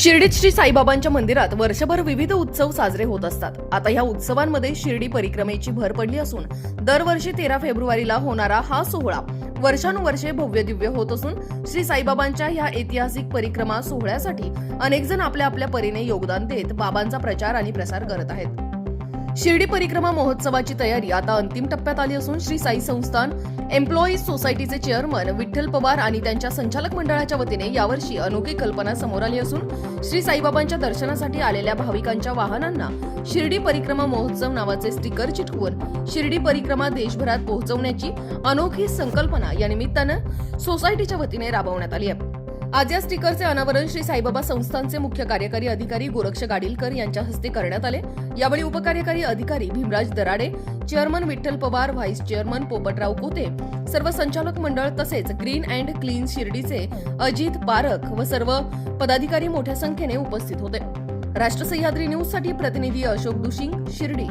शिर्डीत श्री साईबाबांच्या मंदिरात वर्षभर विविध उत्सव साजरे होत असतात. आता या उत्सवांमध्ये शिर्डी परिक्रमेची भर पडली असून दरवर्षी तेरा फेब्रुवारीला होणारा हा सोहळा वर्षानुवर्षे भव्य दिव्य होत असून श्री साईबाबांच्या ह्या ऐतिहासिक परिक्रमा सोहळ्यासाठी अनेक जण आपल्या आपल्या परीने योगदान देत बाबांचा प्रचार आणि प्रसार करत आहेत. शिर्डी परिक्रमा महोत्सवाची तयारी आता अंतिम टप्प्यात आली असून श्री साई संस्थान एम्प्लॉईज सोसायटीचे चेअरमन विठ्ठल पवार आणि त्यांच्या संचालक मंडळाच्या वतीने यावर्षी अनोखी कल्पना समोर आली असून श्री साईबाबांच्या दर्शनासाठी आलेल्या भाविकांच्या वाहनांना शिर्डी परिक्रमा महोत्सव नावाचे स्टिकर चिटकवून शिर्डी परिक्रमा देशभरात पोहोचवण्याची अनोखी संकल्पना या निमित्तानं सोसायटीच्या वतीने राबवण्यात आली आहे. आज या स्टिकरचे अनावरण श्री साईबाबा संस्थानचे मुख्य कार्यकारी अधिकारी गोरक्ष गाडीलकर यांच्या हस्ते करण्यात आले. यावेळी उपकार्यकारी अधिकारी Bhimraj Darade chairman Vitthal Pawar vice chairman Poptrao Kote सर्व संचालक मंडळ तसेच ग्रीन अँड क्लीन शिर्डीचे अजित पारख व सर्व पदाधिकारी मोठ्या संख्येने उपस्थित होते. राष्ट्र सह्याद्री न्यूजसाठी प्रतिनिधी अशोक दुशिंग शिर्डी.